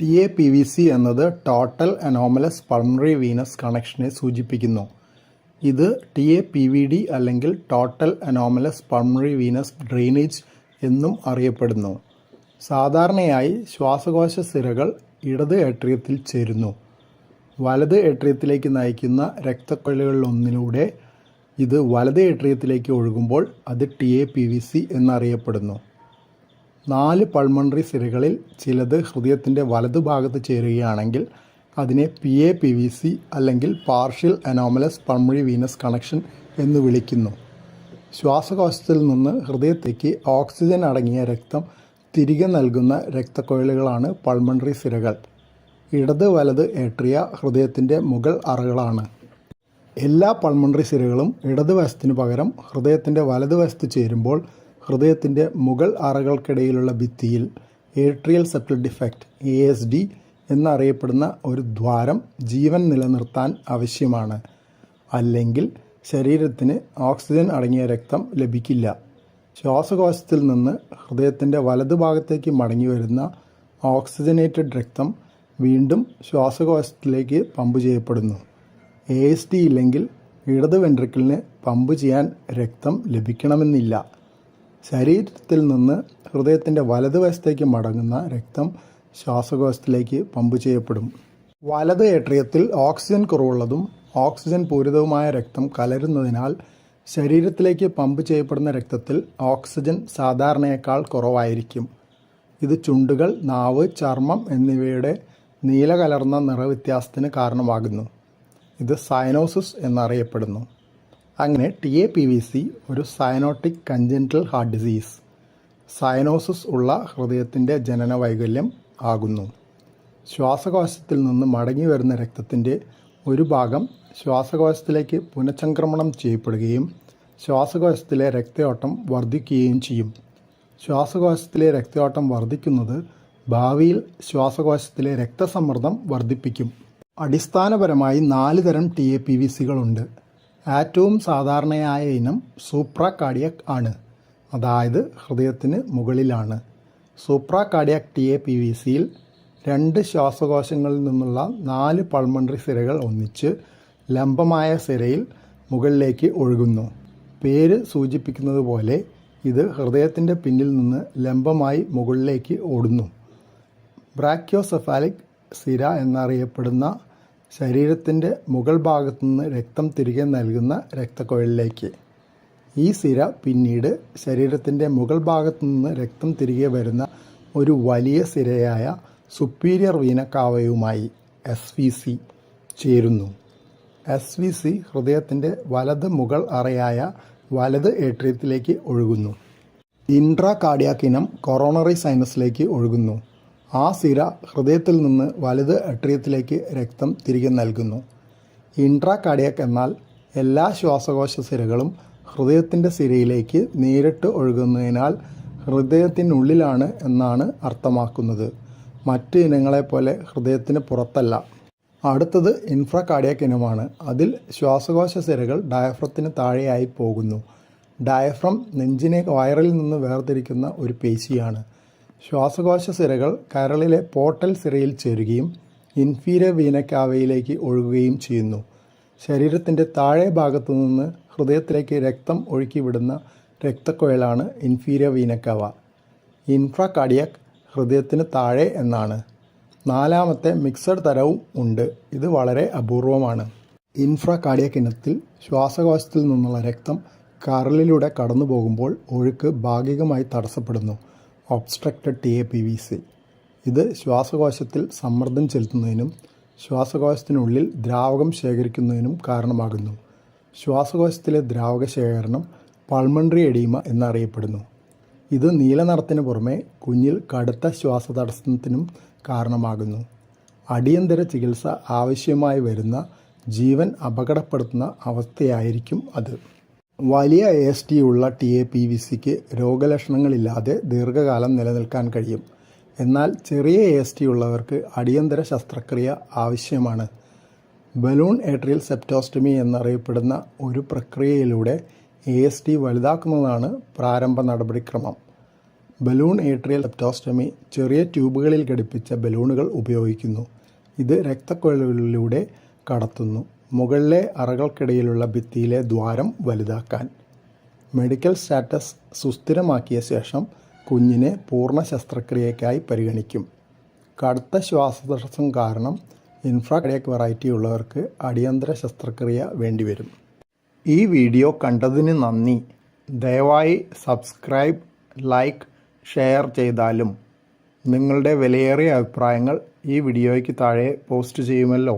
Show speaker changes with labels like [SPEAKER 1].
[SPEAKER 1] T A P V C എന്നത് total anomalous pulmonary venous കണക്ഷനെ സൂചിപ്പിക്കുന്നു. ഇത് T A P V D അല്ലെങ്കിൽ total anomalous pulmonary venous drainage എന്നും അറിയപ്പെടുന്നു. സാധാരണയായി ശ്വാസകോശ സിരകൾ ഇടത് എട്രിയത്തിൽ ചേരുന്നു. വലത് എട്രിയത്തിലേക്ക് നയിക്കുന്ന രക്തക്കൊഴലുകളിലൊന്നിലൂടെ ഇത് വലത് എട്രിയത്തിലേക്ക് ഒഴുകുമ്പോൾ അത് T A P V C എന്നറിയപ്പെടുന്നു. നാല് പൾമണറി സിരകളിൽ ചിലത് ഹൃദയത്തിന്റെ വലതുഭാഗത്ത് ചേരുകയാണെങ്കിൽ അതിനെ P A P V C അല്ലെങ്കിൽ partial anomalous pulmonary venous connection എന്ന് വിളിക്കുന്നു. ശ്വാസകോശത്തിൽ നിന്ന് ഹൃദയത്തേക്ക് ഓക്സിജൻ അടങ്ങിയ രക്തം തിരികെ നൽകുന്ന രക്തക്കൊഴലുകളാണ് പൾമണറി സിരകൾ. ഇടത് വലത് ഏട്രിയ ഹൃദയത്തിന്റെ മുകൾ അറകളാണ്. എല്ലാ പൾമണറി സിരകളും ഇടതുവശത്തിനു പകരം ഹൃദയത്തിന്റെ വലതുവശത്ത് ചേരുമ്പോൾ ഹൃദയത്തിന്റെ മുകൾ അറകൾക്കിടയിലുള്ള ഭിത്തിയിൽ atrial septal defect A S D എന്നറിയപ്പെടുന്ന ഒരു ദ്വാരം ജീവൻ നിലനിർത്താൻ ആവശ്യമാണ്. അല്ലെങ്കിൽ ശരീരത്തിന് ഓക്സിജൻ അടങ്ങിയ രക്തം ലഭിക്കില്ല. ശ്വാസകോശത്തിൽ നിന്ന് ഹൃദയത്തിന്റെ വലതുഭാഗത്തേക്ക് മടങ്ങി വരുന്ന ഓക്സിജനേറ്റഡ് രക്തം വീണ്ടും ശ്വാസകോശത്തിലേക്ക് പമ്പ് ചെയ്യപ്പെടുന്നു. എ എസ് ടി ഇല്ലെങ്കിൽ ഇടത് വെൻട്രിക്കിളിന് പമ്പ് ചെയ്യാൻ രക്തം ലഭിക്കണമെന്നില്ല. ശരീരത്തിൽ നിന്ന് ഹൃദയത്തിന്റെ വലതുവശത്തേക്ക് മടങ്ങുന്ന രക്തം ശ്വാസകോശത്തിലേക്ക് പമ്പ് ചെയ്യപ്പെടും. വലത് ഏട്രിയത്തിൽ ഓക്സിജൻ കുറവുള്ളതും ഓക്സിജൻ പൂരിതവുമായ രക്തം കലരുന്നതിനാൽ ശരീരത്തിലേക്ക് പമ്പ് ചെയ്യപ്പെടുന്ന രക്തത്തിൽ ഓക്സിജൻ സാധാരണയേക്കാൾ കുറവായിരിക്കും. ഇത് ചുണ്ടുകൾ നാവ് ചർമ്മം എന്നിവയുടെ നീല കലർന്ന നിറവ്യത്യാസത്തിന് കാരണമാകുന്നു. ഇത് സൈനോസിസ് എന്നറിയപ്പെടുന്നു. അങ്ങനെ T A P V C ഒരു cyanotic congenital heart disease cyanosis ഉള്ള ഹൃദയത്തിന്റെ ജനന വൈകല്യം ആകുന്നു. ശ്വാസകോശത്തിൽ നിന്ന് മടങ്ങി വരുന്ന രക്തത്തിന്റെ ഒരു ഭാഗം ശ്വാസകോശത്തിലേക്ക് പുനഃചംക്രമണം ചെയ്യപ്പെടുകയും ശ്വാസകോശത്തിലെ രക്തയോട്ടം വർദ്ധിക്കുകയും ചെയ്യും. ശ്വാസകോശത്തിലെ രക്തയോട്ടം വർദ്ധിക്കുന്നത് ഭാവിയിൽ ശ്വാസകോശത്തിലെ രക്തസമ്മർദ്ദം വർദ്ധിപ്പിക്കും. അടിസ്ഥാനപരമായി നാല് തരം ടി എ പി വി സികളുണ്ട് ഏറ്റവും സാധാരണയായ ഇനം സൂപ്ര കാർഡിയക് ആണ്. അതായത് ഹൃദയത്തിന് മുകളിലാണ്. Supra cardiac T A P V സിയിൽ രണ്ട് ശ്വാസകോശങ്ങളിൽ നിന്നുള്ള നാല് പൾമണറി സിരകൾ ഒന്നിച്ച് ലംബമായ സിരയിൽ മുകളിലേക്ക് ഒഴുകുന്നു. പേര് സൂചിപ്പിക്കുന്നത് പോലെ ഇത് ഹൃദയത്തിന്റെ പിന്നിൽ നിന്ന് ലംബമായി മുകളിലേക്ക് ഓടുന്നു. ബ്രാക്യോസെഫാലിക് സിര എന്നറിയപ്പെടുന്ന ശരീരത്തിന്റെ മുകൾ ഭാഗത്തു നിന്ന് രക്തം തിരികെ നൽകുന്ന രക്തക്കുഴലിലേക്ക്. ഈ സിര പിന്നീട് ശരീരത്തിന്റെ മുകൾ ഭാഗത്തു നിന്ന് രക്തം തിരികെ വരുന്ന ഒരു വലിയ സിരയായ സുപ്പീരിയർ വീന കാവയുമായി എസ് വി സി ചേരുന്നു. എസ് വി സി ഹൃദയത്തിന്റെ വലത് മുകൾ അറയായ വലത് ഏട്രിയത്തിലേക്ക് ഒഴുകുന്നു. ഇൻട്രാ കാർഡിയാക്കിനം കൊറോണറി സൈനസിലേക്ക് ഒഴുകുന്നു. ആ സിര ഹൃദയത്തിൽ നിന്ന് വലത് അട്രിയത്തിലേക്ക് രക്തം തിരികെ നൽകുന്നു. ഇൻട്രാ കാർഡിയാക് എന്നാൽ എല്ലാ ശ്വാസകോശ സിരകളും ഹൃദയത്തിന്റെ സിരയിലേക്ക് നേരിട്ട് ഒഴുകുന്നതിനാൽ ഹൃദയത്തിനുള്ളിലാണ് എന്നാണ് അർത്ഥമാക്കുന്നത്. മറ്റ് ഇനങ്ങളെപ്പോലെ ഹൃദയത്തിന് പുറത്തല്ല. അടുത്തത് ഇൻഫ്രാ കാർഡിയാക് ഇനമാണ്. അതിൽ ശ്വാസകോശ സിരകൾ ഡയഫ്രത്തിന് താഴെയായി പോകുന്നു. ഡയഫ്രം നെഞ്ചിനെ വയറിൽ നിന്ന് വേർതിരിക്കുന്ന ഒരു പേശിയാണ്. ശ്വാസകോശ സിരകൾ കരളിലെ പോട്ടൽ സിരയിൽ ചേരുകയും ഇൻഫീരിയർ വീനക്കാവയിലേക്ക് ഒഴുകുകയും ചെയ്യുന്നു. ശരീരത്തിന്റെ താഴെ ഭാഗത്തു നിന്ന് ഹൃദയത്തിലേക്ക് രക്തം ഒഴുക്കിവിടുന്ന രക്തക്കുഴലാണ് inferior vena cava. Infra cardiac ഹൃദയത്തിന് താഴെ എന്നാണ്. നാലാമത്തെ മിക്സഡ് തരവും ഉണ്ട്. ഇത് വളരെ അപൂർവമാണ്. ഇൻഫ്രാ കാർഡിയക് ഇനത്തിൽ ശ്വാസകോശത്തിൽ നിന്നുള്ള രക്തം കരളിലൂടെ കടന്നു പോകുമ്പോൾ ഒഴുക്ക് ഭാഗികമായി തടസ്സപ്പെടുന്നു. Obstructed T A P V C ഇത് ശ്വാസകോശത്തിൽ സമ്മർദ്ദം ചെലുത്തുന്നതിനും ശ്വാസകോശത്തിനുള്ളിൽ ദ്രാവകം ശേഖരിക്കുന്നതിനും കാരണമാകുന്നു. ശ്വാസകോശത്തിലെ ദ്രാവക ശേഖരണം പൾമണറി എഡീമ എന്നറിയപ്പെടുന്നു. ഇത് നീല നിറത്തിന് പുറമെ കുഞ്ഞിൽ കടുത്ത ശ്വാസതടസ്സത്തിനും കാരണമാകുന്നു. അടിയന്തര ചികിത്സ ആവശ്യമായി വരുന്ന ജീവൻ അപകടപ്പെടുത്തുന്ന അവസ്ഥയായിരിക്കും അത്. വലിയ എ എസ് ടി ഉള്ള ടി എ പി വി സിക്ക് രോഗലക്ഷണങ്ങളില്ലാതെ ദീർഘകാലം നിലനിൽക്കാൻ കഴിയും. എന്നാൽ ചെറിയ എ എസ് ടി ഉള്ളവർക്ക് അടിയന്തര ശസ്ത്രക്രിയ ആവശ്യമാണ്. ബലൂൺ ഏട്രിയൽ സെപ്റ്റോസ്റ്റമി എന്നറിയപ്പെടുന്ന ഒരു പ്രക്രിയയിലൂടെ എ എസ് ടി വലുതാക്കുന്നതാണ് പ്രാരംഭ നടപടിക്രമം. ബലൂൺ ഏട്രിയൽ സെപ്റ്റോസ്റ്റമി ചെറിയ ട്യൂബുകളിൽ ഘടിപ്പിച്ച ബലൂണുകൾ ഉപയോഗിക്കുന്നു. ഇത് രക്തക്കുഴലുകളിലൂടെ കടത്തുന്നു. മുകളിലെ അറകൾക്കിടയിലുള്ള ഭിത്തിയിലെ ദ്വാരം വലുതാക്കാൻ മെഡിക്കൽ സ്റ്റാറ്റസ് സുസ്ഥിരമാക്കിയ ശേഷം കുഞ്ഞിനെ പൂർണ ശസ്ത്രക്രിയയ്ക്കായി പരിഗണിക്കും. കടുത്ത ശ്വാസതടസ്സം കാരണം ഇൻഫ്രാകാർഡിയക് വെറൈറ്റി ഉള്ളവർക്ക് അടിയന്തര ശസ്ത്രക്രിയ വേണ്ടിവരും. ഈ വീഡിയോ കണ്ടതിന് നന്ദി. ദയവായി സബ്സ്ക്രൈബ് ലൈക്ക് ഷെയർ ചെയ്താലും നിങ്ങളുടെ വിലയേറിയ അഭിപ്രായങ്ങൾ ഈ വീഡിയോയ്ക്ക് താഴെ പോസ്റ്റ് ചെയ്യുമല്ലോ.